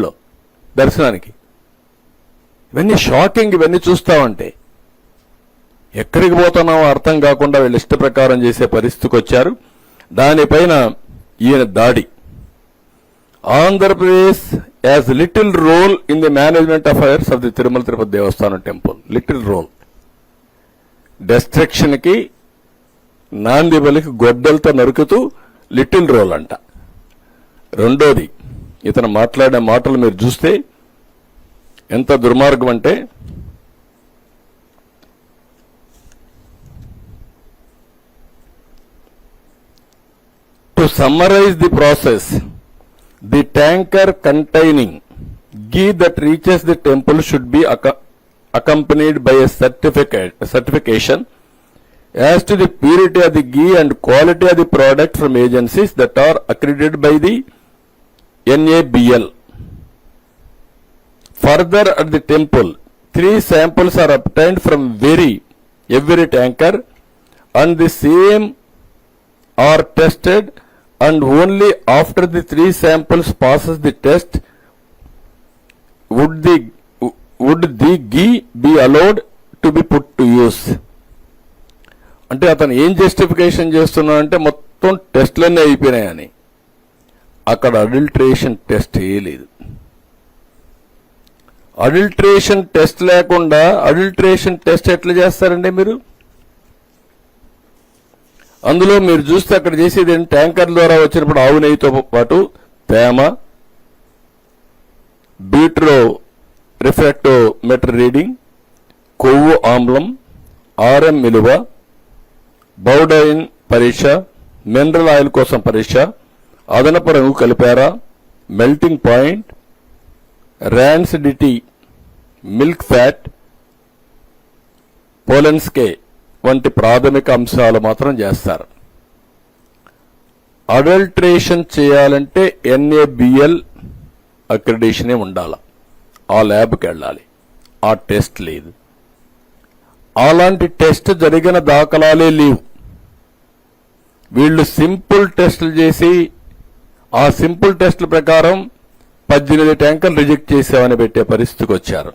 సైడ్లో దర్శనానికి. ఇవన్నీ షాకింగ్ ఇవన్నీ చూస్తా ఉంటే ఎక్కడికి పోతున్నామో అర్థం కాకుండా వీళ్ళు ఇష్ట ప్రకారం చేసే పరిస్థితికి వచ్చారు. దానిపైన ఈయన దాడి. Andhra Pradesh as little role in the management affairs of the Tirumala Tirupati Devasthanam temple. Little role. డెస్ట్రక్షన్కి నాంది బలికి గొడ్డలతో నరుకుతూ లిటిల్ రోల్ అంట. రెండోది ఇతను మాట్లాడే మాటలు మీరు చూస్తే ఎంత దుర్మార్గం అంటే to summarize the process the tanker containing ghee that reaches the temple should be acco- accompanied by a certificate certification as to the purity of the ghee and quality of the product from agencies that are accredited by the NABL. Further, at the temple, three samples are obtained from very every tanker, and the same are tested, and only after the three samples passes the test would the would the ghee be allowed to be put to use. అంటే అతను ఏం justification చేస్తున్నాడంటే మొత్తం టెస్ట్లన్నీ అయిపోయినాయని అక్కడ adulteration test వేయలేదు adulteration test లేకుండా అడల్ట్రేషన్ టెస్ట్ ఎట్లా చేస్తారండి మీరు అందులో మీరు చూస్తే అక్కడ చేసేది ఏంటి? ట్యాంకర్ ద్వారా వచ్చినప్పుడు ఆవు నెయ్యితో పాటు తేమ బీట్రో రిఫ్రాక్టోమీటర్ రీడింగ్ కొవ్వు ఆమ్లం ఆర్ఎం విలువ బౌడైన్ పరీక్ష మినరల్ ఆయిల్ కోసం పరీక్ష అదనపు రంగు కలిపారా? Melting point rancidity milk fat Polenske వంటి ప్రాథమిక అంశాలు మాత్రం చేస్తారు. అడల్ట్రేషన్ చేయాలంటే ఎన్ఏబిఎల్ అక్రిడేషనే ఉండాలి. ఆ ల్యాబ్కి వెళ్ళాలి. ఆ టెస్ట్ లేదు. అలాంటి టెస్ట్ జరిగిన దాఖలాలే లేవు. వీళ్ళు సింపుల్ టెస్టులు చేసి ఆ సింపుల్ టెస్టుల ప్రకారం పద్దెనిమిది ట్యాంకర్లు రిజెక్ట్ చేసామని పెట్టే పరిస్థితికి వచ్చారు.